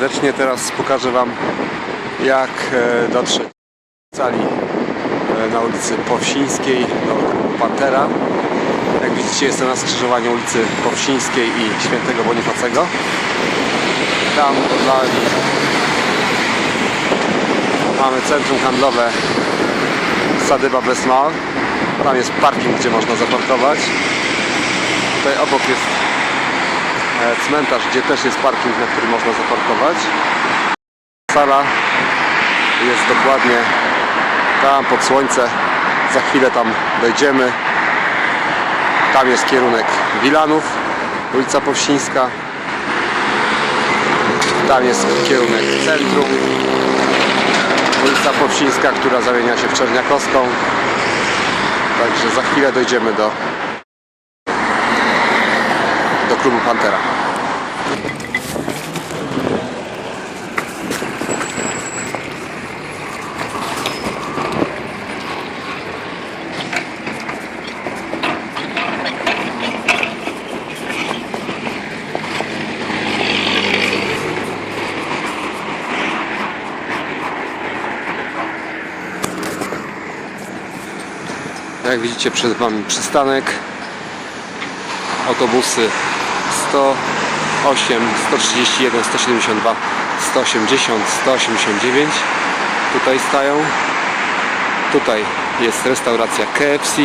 serdecznie. Teraz pokażę Wam jak e, dotrzeć do sali e, na ulicy Powsińskiej do Pantera. Jak widzicie jestem na skrzyżowaniu ulicy Powsińskiej i Świętego Bonifacego. Tam oddali mamy centrum handlowe Sadyba Besmal. Tam jest parking, gdzie można zaparkować. Tutaj obok jest cmentarz, gdzie też jest parking, na który można zaparkować. Sala jest dokładnie tam pod słońce. Za chwilę tam dojdziemy. Tam jest kierunek Wilanów, ulica Powsińska. Tam jest kierunek centrum, ulica Powsińska, która zamienia się w Czerniakowską. Także za chwilę dojdziemy do, do klubu Pantera. Jak widzicie przed Wami przystanek. Autobusy 108, 131, 172, 180, 189 tutaj stają. Tutaj jest restauracja KFC.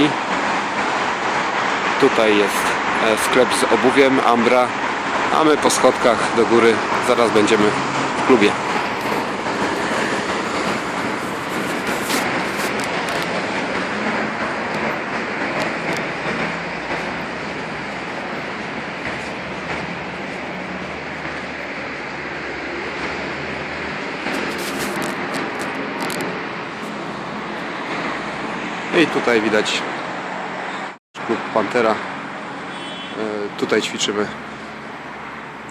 Tutaj jest e, sklep z obuwiem Ambra. A my po schodkach do góry zaraz będziemy w klubie. I tutaj widać klub Pantera. E, Tutaj ćwiczymy.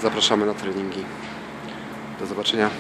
Zapraszamy na treningi. Do zobaczenia.